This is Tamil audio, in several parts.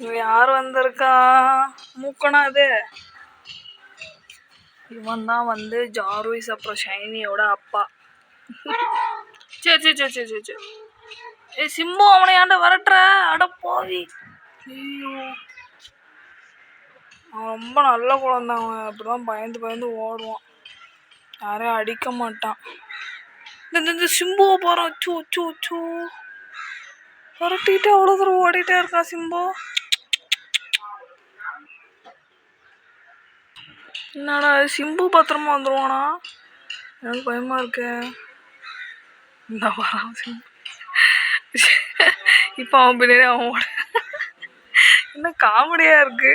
இவன் யார் வந்திருக்கா? மூக்கனா அது இவன் தான் வந்து ஜார்விஸ் அப்புறம் ஷைனியோட அப்பா. சரி சரி சரி சரி சரி சரி ஏ சிம்பு அவனை வரட்டுற? அட போவி ஐயோ. அவன் ரொம்ப நல்ல குழந்தை அவன் அப்படிதான் பயந்து பயந்து ஓடுவான். யாரையும் அடிக்க மாட்டான். இந்த இந்த- சிம்புவை போகிறான் சூ சூ சூ விரட்டிட்டு அவ்வளோ தூரம் ஓடிட்டே இருக்கான் சிம்பு. என்னடா சிம்பு பத்திரமா வந்துடுவானா எனக்கு பயமா இருக்கு. இந்த வரான் சிம்பு. இப்போ அவன் பின்னாடி அவன் என்ன காமெடியாக இருக்கு?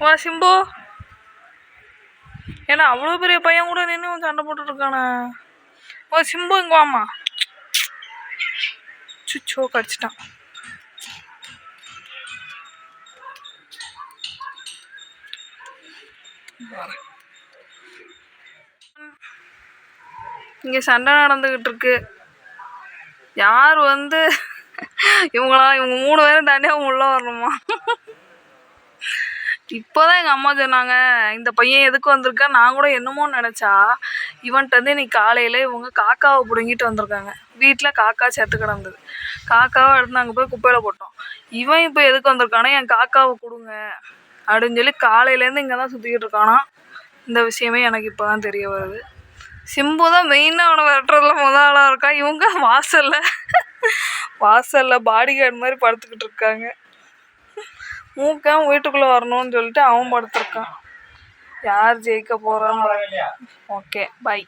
வா சிம்பு. ஏன்னா அவ்வளோ பெரிய பையன் கூட நின்று சண்டை போட்டுட்டு ஓ சிம்பு இங்க வாமா சுச்சோ கடிச்சிட்டான். இங்கே சண்டை நடந்துக்கிட்டு இருக்கு யார் வந்து இவங்களா இவங்க மூணு பேரும் தனியாக உள்ள வரணுமா? இப்போதான் எங்கள் அம்மா சொன்னாங்க இந்த பையன் எதுக்கு வந்திருக்கா? நான் கூட என்னமோ நினச்சா இவன்ட்டு வந்து இன்னைக்கு காலையில் இவங்க காக்காவை பிடுங்கிட்டு வந்திருக்காங்க. வீட்டில் காக்கா செத்து கிடந்தது. காக்காவை எடுத்து நாங்கள் போய் குப்பையில் போட்டோம். இவன் இப்போ எதுக்கு வந்திருக்கானா என் காக்காவை கொடுங்க. அப்படின்னு சொல்லி காலையிலேருந்து இங்கே தான் சுற்றிக்கிட்டு இருக்கானா. இந்த விஷயமே எனக்கு இப்போ தான் தெரிய வருது. சிம்பு தான் மெயினாக அவனை விரட்டுறதுல முத ஆளாக இருக்கான். இவங்க வாசலில் வாசலில் பாடி கார்டு மாதிரி படுத்துக்கிட்டு இருக்காங்க. மூக்கன் வீட்டுக்குள்ளே வரணும்னு சொல்லிட்டு அவன் படுத்துருக்கான். யார் ஜெயிக்க போகிறான்னு ஓகே பை